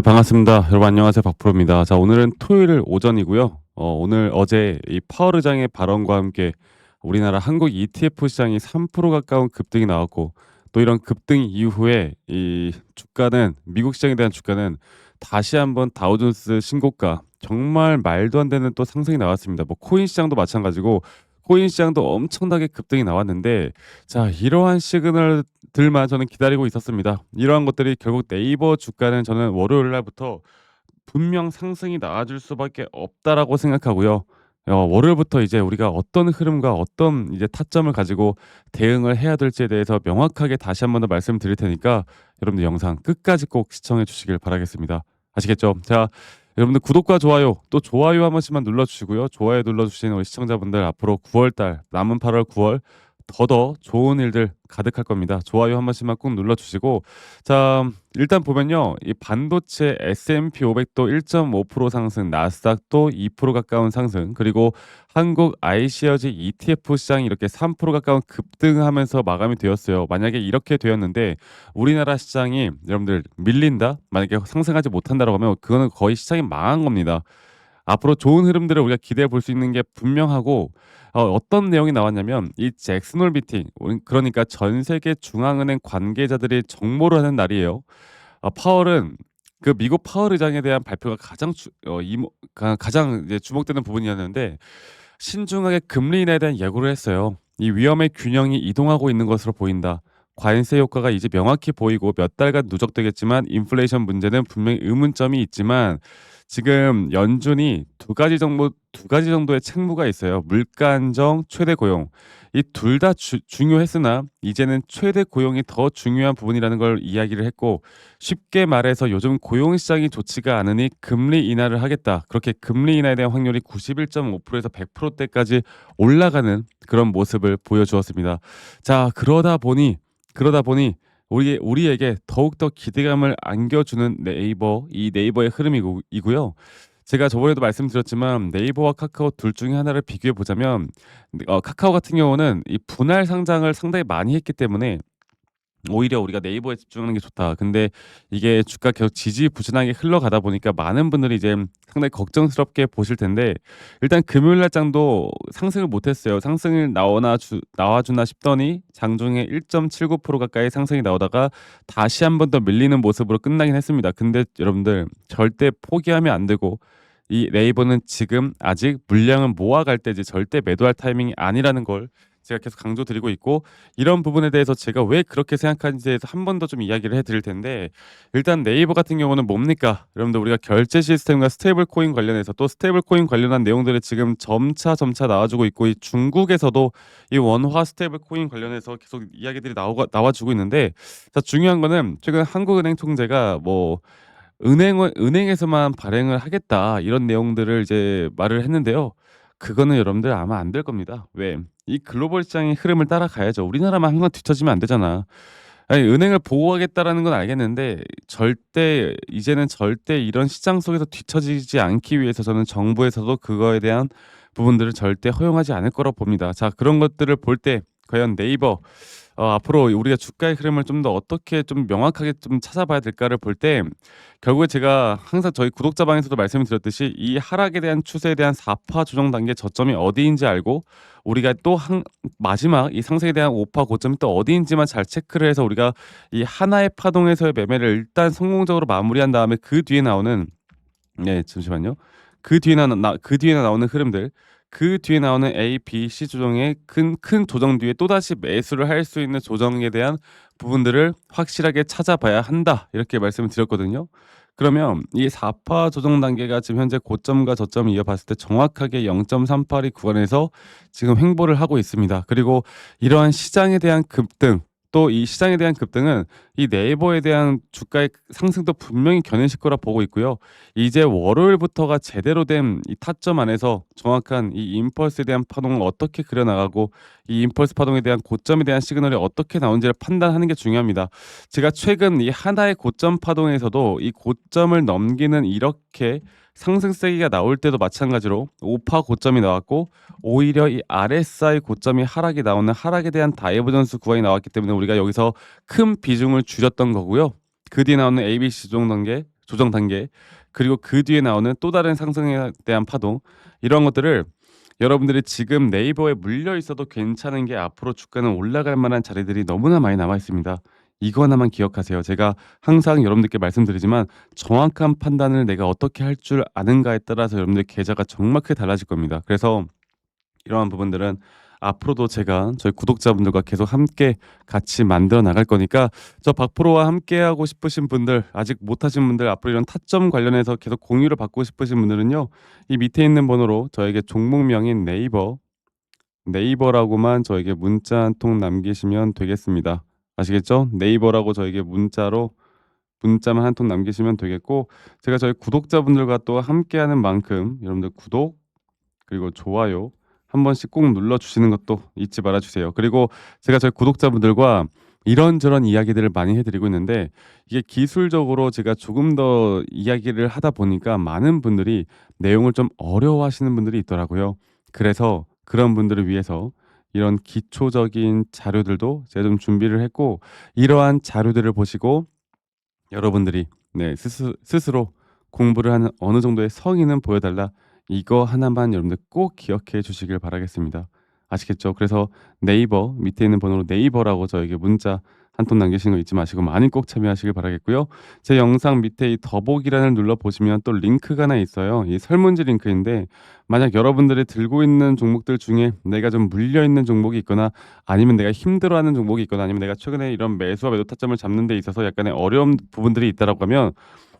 네, 반갑습니다. 여러분 안녕하세요. 박프로입니다. 자, 오늘은 토요일 오전이고요. 어, 오늘 어제 이 파월 의장의 발언과 함께 우리나라 한국 ETF 시장이 3% 가까운 급등이 나왔고 또 이런 급등 이후에 이 주가는 미국 시장에 대한 주가는 다시 한번 다우존스 신고가 정말 말도 안 되는 또 상승이 나왔습니다. 뭐 코인 시장도 마찬가지고 코인 시장도 엄청나게 급등이 나왔는데 자 이러한 시그널 들만 저는 기다리고 있었습니다. 이러한 것들이 결국 네이버 주가는 저는 월요일 날부터 분명 상승이 나와줄 수밖에 없다라고 생각하고요. 어, 월요일부터 이제 우리가 어떤 흐름과 어떤 이제 타점을 가지고 대응을 해야 될지에 대해서 명확하게 다시 한 번 더 말씀드릴 테니까 여러분들 영상 끝까지 꼭 시청해 주시길 바라겠습니다. 아시겠죠? 자, 여러분들 구독과 좋아요 또 좋아요 한 번씩만 눌러주시고요. 좋아요 눌러주시는 우리 시청자분들 앞으로 9월달 남은 8월 9월 더더 좋은 일들 가득할 겁니다. 좋아요 한 번씩만 꼭 눌러주시고 자 일단 보면요 이 반도체 S&P 500도 1.5% 상승, 나스닥도 2% 가까운 상승, 그리고 한국 iShares ETF 시장이 이렇게 3% 가까운 급등하면서 마감이 되었어요. 만약에 이렇게 되었는데 우리나라 시장이 여러분들 밀린다, 만약에 상승하지 못한다라고 하면 그거는 거의 시장이 망한 겁니다. 앞으로 좋은 흐름들을 우리가 기대해 볼 수 있는 게 분명하고 어, 어떤 내용이 나왔냐면 이 잭슨홀 미팅 그러니까 전 세계 중앙은행 관계자들이 정모를 하는 날이에요. 어, 파월은 그 미국 파월 의장에 대한 발표가 가장 주, 어, 이모, 가, 가장 이제 주목되는 부분이었는데 신중하게 금리 인하에 대한 예고를 했어요. 이 위험의 균형이 이동하고 있는 것으로 보인다. 관세 효과가 이제 명확히 보이고 몇 달간 누적되겠지만 인플레이션 문제는 분명히 의문점이 있지만 지금 연준이 두 가지 정도 두 가지 정도의 책무가 있어요. 물가 안정, 최대 고용. 이 둘 다 중요했으나 이제는 최대 고용이 더 중요한 부분이라는 걸 이야기를 했고 쉽게 말해서 요즘 고용 시장이 좋지가 않으니 금리 인하를 하겠다. 그렇게 금리 인하에 대한 확률이 91.5%에서 100%대까지 올라가는 그런 모습을 보여주었습니다. 자, 그러다 보니 그러다 보니 우리 우리에게 더욱더 기대감을 안겨주는 네이버 이 네이버의 흐름이고요. 제가 저번에도 말씀드렸지만 네이버와 카카오 둘 중에 하나를 비교해 보자면 어, 카카오 같은 경우는 이 분할 상장을 상당히 많이 했기 때문에 오히려 우리가 네이버에 집중하는 게 좋다. 근데 이게 주가 계속 지지부진하게 흘러가다 보니까 많은 분들이 이제 상당히 걱정스럽게 보실 텐데 일단 금요일 날 장도 상승을 못했어요. 상승을 나오나 주, 나와주나 싶더니 장중에 1.79% 가까이 상승이 나오다가 다시 한 번 더 밀리는 모습으로 끝나긴 했습니다. 근데 여러분들 절대 포기하면 안 되고 이 네이버는 지금 아직 물량을 모아갈 때지 절대 매도할 타이밍이 아니라는 걸 제가 계속 강조드리고 있고 이런 부분에 대해서 제가 왜 그렇게 생각하는지에 대해서 한 번 더 좀 이야기를 해드릴 텐데 일단 네이버 같은 경우는 뭡니까? 여러분들 우리가 결제 시스템과 스테이블 코인 관련해서 또 스테이블 코인 관련한 내용들이 지금 점차 점차 나와주고 있고 이 중국에서도 이 원화 스테이블 코인 관련해서 계속 이야기들이 나오가 나와주고 있는데 자 중요한 거는 최근 한국은행 총재가 뭐 은행은 은행에서만 발행을 하겠다 이런 내용들을 이제 말을 했는데요. 그거는 여러분들 아마 안 될 겁니다. 왜? 이 글로벌 시장의 흐름을 따라가야죠. 우리나라만 항상 뒤처지면 안 되잖아. 아니 은행을 보호하겠다라는 건 알겠는데 절대 이제는 절대 이런 시장 속에서 뒤처지지 않기 위해서 저는 정부에서도 그거에 대한 부분들을 절대 허용하지 않을 거라고 봅니다. 자, 그런 것들을 볼 때 과연 네이버 어, 앞으로 우리가 주가의 흐름을 좀 더 어떻게 좀 명확하게 좀 찾아봐야 될까를 볼 때 결국에 제가 항상 저희 구독자 방에서도 말씀을 드렸듯이 이 하락에 대한 추세에 대한 4파 조정 단계 저점이 어디인지 알고 우리가 또 한 마지막 이 상승에 대한 5파 고점이 또 어디인지만 잘 체크를 해서 우리가 이 하나의 파동에서의 매매를 일단 성공적으로 마무리한 다음에 그 뒤에 나오는 네 잠시만요. 그 뒤에 나, 나, 그 뒤에 나오는 흐름들 그 뒤에 나오는 A, B, C 조정의 큰, 큰 조정 뒤에 또다시 매수를 할 수 있는 조정에 대한 부분들을 확실하게 찾아봐야 한다. 이렇게 말씀을 드렸거든요. 그러면 이 4파 조정 단계가 지금 현재 고점과 저점을 이어봤을 때 정확하게 0.38이 구간에서 지금 횡보를 하고 있습니다. 그리고 이러한 시장에 대한 급등 또 이 시장에 대한 급등은 이 네이버에 대한 주가의 상승도 분명히 견인실 거라 보고 있고요. 이제 월요일부터가 제대로 된 이 타점 안에서 정확한 이 임펄스에 대한 파동을 어떻게 그려나가고 이 임펄스 파동에 대한 고점에 대한 시그널이 어떻게 나오는지를 판단하는 게 중요합니다. 제가 최근 이 하나의 고점 파동에서도 이 고점을 넘기는 이렇게 상승 세기가 나올 때도 마찬가지로 5파 고점이 나왔고 오히려 이 RSI 고점이 하락이 나오는 하락에 대한 다이버전스 구간이 나왔기 때문에 우리가 여기서 큰 비중을 줄였던 거고요. 그 뒤에 나오는 ABC 조정 단계 조정 단계 그리고 그 뒤에 나오는 또 다른 상승에 대한 파동 이런 것들을 여러분들이 지금 네이버에 물려 있어도 괜찮은 게 앞으로 주가는 올라갈 만한 자리들이 너무나 많이 남아 있습니다. 이거 하나만 기억하세요. 제가 항상 여러분들께 말씀드리지만 정확한 판단을 내가 어떻게 할 줄 아는가에 따라서 여러분들 계좌가 정말 크게 달라질 겁니다. 그래서 이러한 부분들은 앞으로도 제가 저희 구독자분들과 계속 함께 같이 만들어 나갈 거니까 저 박프로와 함께 하고 싶으신 분들 아직 못 하신 분들 앞으로 이런 타점 관련해서 계속 공유를 받고 싶으신 분들은요. 이 밑에 있는 번호로 저에게 종목명인 네이버 네이버라고만 저에게 문자 한 통 남기시면 되겠습니다. 아시겠죠? 네이버라고 저에게 문자로 문자만 한 통 남기시면 되겠고 제가 저희 구독자분들과 또 함께하는 만큼 여러분들 구독 그리고 좋아요 한 번씩 꼭 눌러 주시는 것도 잊지 말아 주세요. 그리고 제가 저희 구독자분들과 이런저런 이야기들을 많이 해드리고 있는데 이게 기술적으로 제가 조금 더 이야기를 하다 보니까 많은 분들이 내용을 좀 어려워하시는 분들이 있더라고요. 그래서 그런 분들을 위해서 이런 기초적인 자료들도 제가 좀 준비를 했고 이러한 자료들을 보시고 여러분들이 네 스스, 스스로 공부를 하는 어느 정도의 성의는 보여달라 이거 하나만 여러분들 꼭 기억해 주시길 바라겠습니다. 아시겠죠? 그래서 네이버 밑에 있는 번호로 네이버라고 저에게 문자 한통 남기시는 거 잊지 마시고 많이 꼭 참여하시길 바라겠고요. 제 영상 밑에 이 더보기란을 눌러 보시면 또 링크가 하나 있어요. 이 설문지 링크인데 만약 여러분들이 들고 있는 종목들 중에 내가 좀 물려 있는 종목이 있거나 아니면 내가 힘들어하는 종목이 있거나 아니면 내가 최근에 이런 매수와 매도 타점을 잡는 데 있어서 약간의 어려운 부분들이 있다라고 하면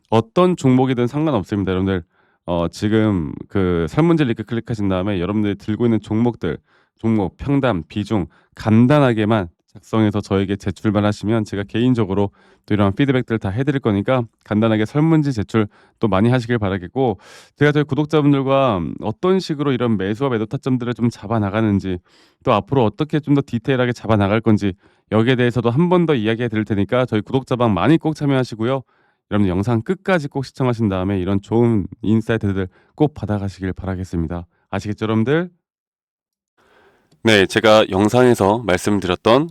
어떤 종목이든 상관없습니다, 여러분들. 어 지금 그 설문지 링크 클릭하신 다음에 여러분들이 들고 있는 종목들 종목, 평단, 비중 간단하게만 작성해서 저에게 제출만 하시면 제가 개인적으로 또 이런 피드백들을 다 해드릴 거니까 간단하게 설문지 제출 또 많이 하시길 바라겠고 제가 저희 구독자분들과 어떤 식으로 이런 매수와 매도 타점들을 좀 잡아 나가는지 또 앞으로 어떻게 좀 더 디테일하게 잡아 나갈 건지 여기에 대해서도 한 번 더 이야기해 드릴 테니까 저희 구독자방 많이 꼭 참여하시고요. 여러분 영상 끝까지 꼭 시청하신 다음에 이런 좋은 인사이트들 꼭 받아가시길 바라겠습니다. 아시겠죠, 여러분들? 네, 제가 영상에서 말씀드렸던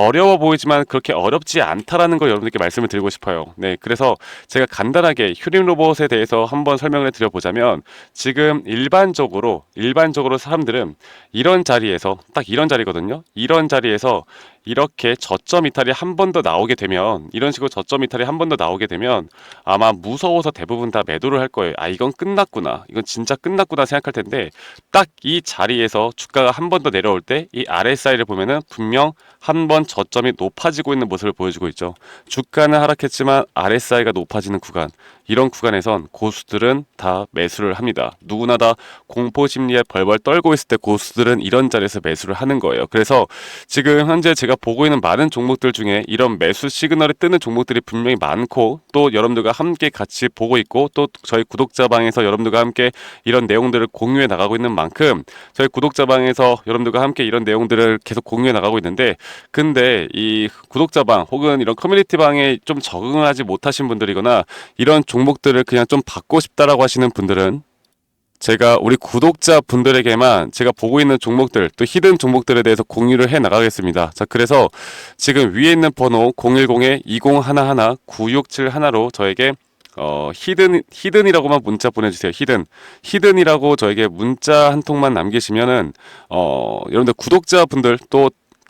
려워 보이지만 그렇게 어렵지 않다라는 걸 여러분들께 말씀을 드리고 싶어요. 네, 그래서 제가 간단하게 휴림 로봇에 대해서 한번 설명을 드려보자면 지금 일반적으로 일반적으로 사람들은 이런 자리에서 딱 이런 자리거든요. 이런 자리에서 이렇게 저점 이탈이 한 번 더 나오게 되면 이런 식으로 저점 이탈이 한 번 더 나오게 되면 아마 무서워서 대부분 다 매도를 할 거예요. 아 이건 끝났구나. 이건 진짜 끝났구나 생각할 텐데 딱 이 자리에서 주가가 한 번 더 내려올 때 이 RSI를 보면은 분명 한번 저점이 높아지고 있는 모습을 보여주고 있죠. 주가는 하락했지만 RSI가 높아지는 구간 이런 구간에선 고수들은 다 매수를 합니다. 누구나 다 공포 심리에 벌벌 떨고 있을 때 고수들은 이런 자리에서 매수를 하는 거예요. 그래서 지금 현재 제가 보고 있는 많은 종목들 중에 이런 매수 시그널이 뜨는 종목들이 분명히 많고 또 여러분들과 함께 같이 보고 있고 또 저희 구독자 방에서 여러분들과 함께 이런 내용들을 공유해 나가고 있는 만큼 저희 구독자 방에서 여러분들과 함께 이런 내용들을 계속 공유해 나가고 있는데 근데 이 구독자 방 혹은 이런 커뮤니티 방에 좀 적응하지 못하신 분들이거나 이런 종목들을 그냥 좀 받고 싶다라고 하시는 분들은 제가 우리 구독자 분들에게만 제가 보고 있는 종목들 또 히든 종목들에 대해서 공유를 해 나가겠습니다. 자, 그래서 지금 위에 있는 번호 010-2011-9671로 저에게 어, 히든, 히든이라고만 문자 보내주세요. 히든. 히든이라고 저에게 문자 한 통만 남기시면은, 어, 여러분들 구독자분들 또